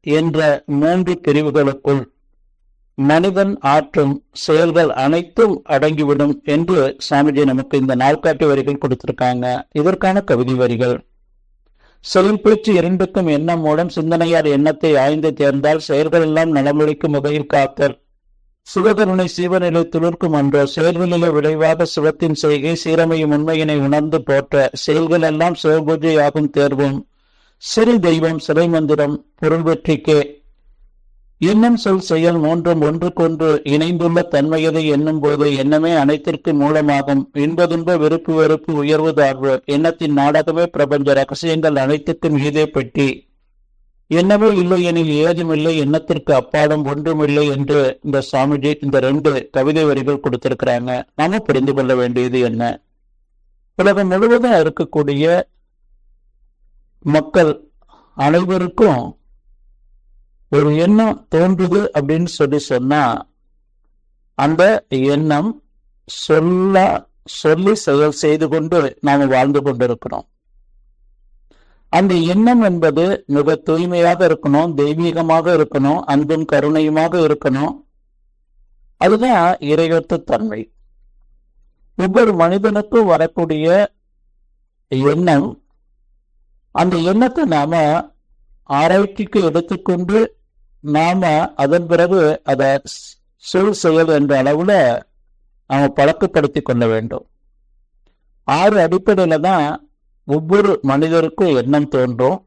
என்ற மூன்று பிரிவுகளுக்குள் மனிதன் ஆற்றும் செயல்கள் அனைத்தும் அடங்கிவிடும் என்று சாமிஜி நமக்கு இந்த நாள்காட்டி வரிகள் கொடுத்திருக்காங்க. இதற்கான கவிதை வரிகள். சொல் பேச்சு இரண்டுக்கும் எண்ணம் மூலம் சிந்தனையார் எண்ணத்தை ஆய்ந்து தேர்ந்தால் செயல்கள் எல்லாம் நலமுழிக்கும் வகையில் காத்தல். சிவகருணை சீவநிலை துளிர்க்கும் அன்றோ செயல்களிலே விளைவாக சிவத்தின் செய்கை சீரமையும் உண்மையினை உணர்ந்து போற்ற செயல்கள் எல்லாம் சிவபூஜையாகும் தேர்வும். சிறு தெய்வம் சிறை மந்திரம் பொருள் வெற்றிக்கே. எண்ணம் சொல் செயல் மூன்றும் ஒன்றுக்கொன்று இணைந்துள்ள தன்மையதை எண்ணும் போது எண்ணமே அனைத்திற்கும் மூலமாகும். இன்பதுன்ப வெறுப்பு வெறுப்பு உயர்வு தாழ்வு. எண்ணத்தின் நாடகமே பிரபஞ்ச ரகசியங்கள் அனைத்துக்கும் மீதே பெட்டி. என்னவே இல்லை எனில் ஏதுமில்லை எண்ணத்திற்கு அப்பாலும் ஒன்றுமில்லை என்று இந்த சாமிஜி இந்த ரெண்டு கவிதை வரிகள் கொடுத்திருக்கிறாங்க. நாம புரிந்து கொள்ள வேண்டியது என்ன? உலகம் முழுவதும் இருக்கக்கூடிய மக்கள் அனைவருக்கும் ஒரு எண்ணம் தோன்றுது அப்படின்னு சொல்லி சொன்னா அந்த எண்ணம் சொல்ல சொல்லி செயல் செய்து கொண்டு நாம வாழ்ந்து கொண்டிருக்கிறோம். அந்த எண்ணம் என்பது மிக தூய்மையாக இருக்கணும் தெய்வீகமாக இருக்கணும் அன்பும் கருணையுமாக இருக்கணும். அதுதான் இறையொத்த தன்மை. ஒவ்வொரு மனிதனுக்கும் வரக்கூடிய எண்ணம் அந்த எண்ணத்தை நாம ஆராய்ச்சிக்கு எடுத்துக்கொண்டு நாம அதன் பிறகு அதை சொல் செயல் என்ற அளவுல நாம பழக்கப்படுத்தி கொள்ள வேண்டும். ஆறு அடிப்படையில தான் ஒவ்வொரு மனிதருக்கும் எண்ணம் தோன்றும்.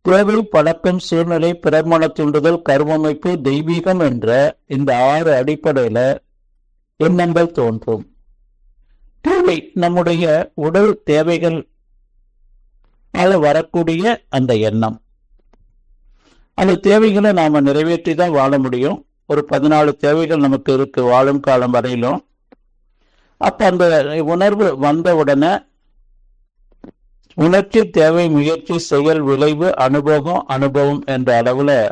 தேவை பழக்கம் சூழ்நிலை பிரமண தூண்டுதல் கருவமைப்பு தெய்வீகம் என்ற இந்த ஆறு அடிப்படையில எண்ணங்கள் தோன்றும். தேவை நம்முடைய உடல் தேவைகள் வரக்கூடிய அந்த எண்ணம். அந்த தேவைகளை நாம் நிறைவேற்றி தான் வாழ முடியும். ஒரு பதினாலு தேவைகள் நமக்கு இருக்கு வாழும் காலம் வரையிலும். அப்போ அந்த உணர்வு வந்த உடனே உணர்ச்சி தேவை முயற்சி செயல் விளைவு அனுபவம் அனுபவம் என்ற அளவில்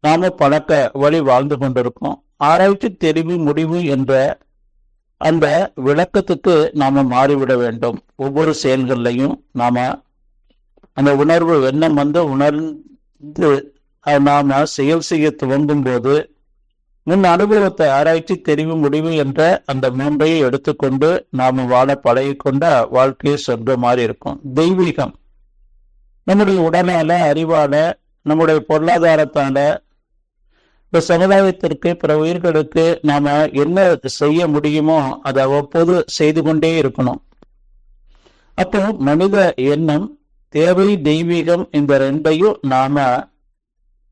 நாம பழக்க வழி வாழ்ந்து கொண்டிருக்கோம். ஆராய்ச்சி தெரிவு முடிவு என்ற அந்த விளக்கத்துக்கு நாம மாறிவிட வேண்டும். ஒவ்வொரு செயல்கள்லையும் நாம அந்த உணர்வு எண்ணம் வந்து உணர்ந்து நாம் செயல் செய்ய துவங்கும் போது முன் அனுபவத்தை ஆராய்ச்சி தெரிவு முடிவு என்ற அந்த மூன்றையை எடுத்துக்கொண்டு நாம் வாழ பழகிக்கொண்ட வாழ்க்கையை சொல்ற மாதிரி இருக்கும். தெய்வீகம். நம்முடைய உடனால அறிவால நம்முடைய பொருளாதாரத்தால இந்த சமுதாயத்திற்கு பிற உயிர்களுக்கு நாம என்ன செய்ய முடியுமோ அதை அவ்வப்போது செய்து கொண்டே இருக்கணும். அப்போ மனித எண்ணம் தேவை தெய்வீகம் இந்த ரெண்டையும் நாம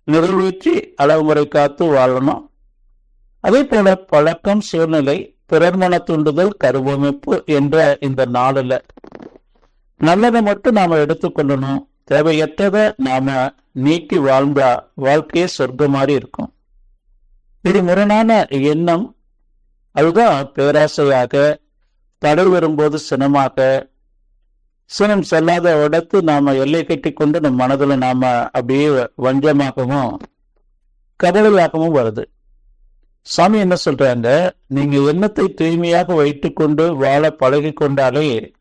நிறைவேற்றி அளவுமுறை காத்து வாழணும். அதே போல பழக்கம் சூழ்நிலை பிறர்மன தூண்டுதல் கருவமைப்பு என்ற இந்த நாளில் நல்லதை மட்டும் நாம எடுத்துக்கொள்ளணும் தேவையற்றதை நாம நீக்கி வாழ்ந்தா வாழ்க்கையே சொர்க்க மாதிரி இருக்கும். இது முரணான எண்ணம் அதுதான் பேராசையாக தடை வரும்போது சினமாக சினம் செல்லாத இடத்து நாம எல்லை கட்டி கொண்டு நம் மனதில் நாம அப்படியே வஞ்சமாகவும் கடலாகவும் வருது. சாமி என்ன சொல்றாங்க நீங்க எண்ணத்தை தூய்மையாக வைத்துக்கொண்டு வாழ பழகி கொண்டாலே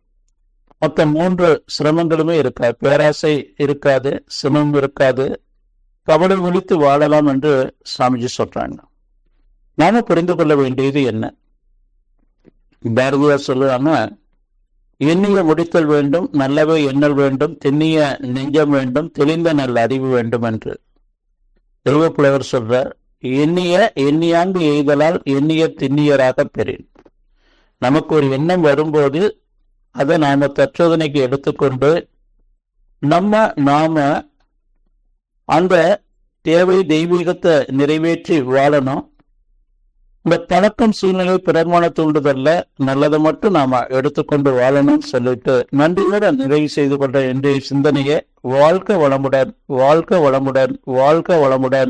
மொத்த மூன்று சிரமங்களுமே இருக்காது. பேராசை இருக்காது சிரமம் இருக்காது. கவலை ஒழித்து வாழலாம் என்று சாமிஜி சொல்றாங்க. நாம புரிந்து கொள்ள வேண்டியது என்ன? பாரதியார் சொல்லுவாங்க எண்ணிய முடித்தல் வேண்டும் நல்லவை எண்ணல் வேண்டும் தென்னிய நெஞ்சம் வேண்டும் தெளிந்த நல்ல அறிவு வேண்டும் என்று. திருவப்புலவர் சொல்றார் எண்ணிய எண்ணியாங்கு எய்தலால் எண்ணிய திண்ணியராக பெறின். நமக்கு ஒரு எண்ணம் வரும்போது அதை நாம தற்சோதனைக்கு எடுத்துக்கொண்டு நம்ம நாம அந்த தேவை தெய்வீகத்தை நிறைவேற்றி வாழணும். இந்த பழக்கம் சூழ்நிலை பிறர்மான தூண்டுதல்ல நல்லதை மட்டும் நாம எடுத்துக்கொண்டு வாழணும்னு சொல்லிட்டு நன்றியோட நிறைவு செய்து கொண்ட இன்றைய சிந்தனையை வாழ்க வளமுடன் வாழ்க வளமுடன் வாழ்க வளமுடன்.